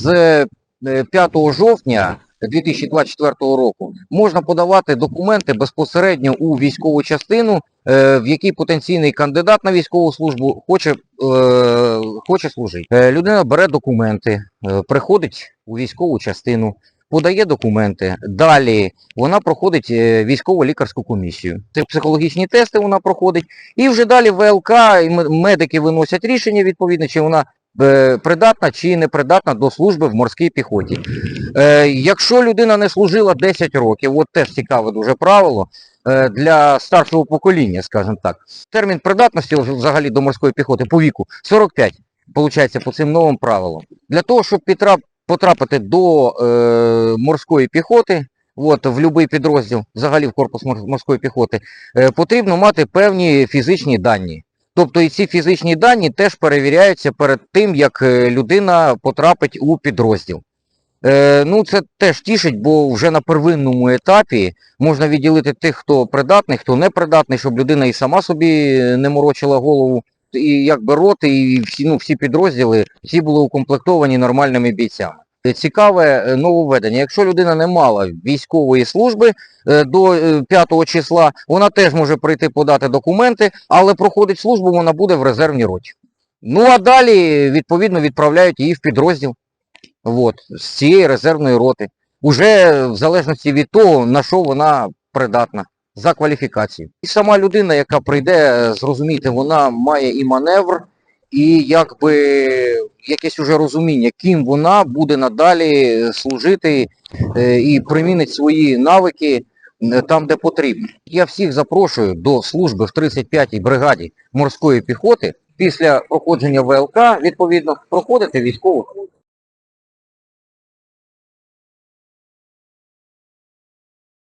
з е, 5 жовтня 2024 року можна подавати документи безпосередньо у військову частину, е, в якій потенційний кандидат на військову службу хоче, е, хоче служити. Е, Людина бере документи, е, приходить у військову частину, подає документи. Далі вона проходить е, військово-лікарську комісію. Це психологічні тести вона проходить. І вже далі ВЛК медики виносять рішення відповідне, чи вона е, придатна чи не придатна до служби в морській піхоті. Е, якщо людина не служила 10 років, от теж цікаве дуже правило е, для старшого покоління, скажімо так. Термін придатності взагалі до морської піхоти по віку 45, виходить, по цим новим правилам. Для того, щоб потрапити до е, морської піхоти, от, в будь-який підрозділ, взагалі в корпус морської піхоти, е, потрібно мати певні фізичні дані. Тобто і ці фізичні дані теж перевіряються перед тим, як е, людина потрапить у підрозділ. Е, ну, це теж тішить, бо вже на первинному етапі можна відділити тих, хто придатний, хто не придатний, щоб людина і сама собі не морочила голову. І якби роти, і всі, ну, всі підрозділи, всі були укомплектовані нормальними бійцями. Е, Цікаве е, нововведення. Якщо людина не мала військової служби е, до е, 5 числа, вона теж може прийти подати документи, але проходить службу вона буде в резервній роті. Ну а далі, відповідно, відправляють її в підрозділ. От, з цієї резервної роти. Уже в залежності від того, на що вона придатна за кваліфікацією. І сама людина, яка прийде, зрозуміти, вона має і маневр, і якби якесь уже розуміння, ким вона буде надалі служити е, і примінить свої навики е, там, де потрібно. Я всіх запрошую до служби в 35-й бригаді морської піхоти після проходження ВЛК, відповідно, проходити військову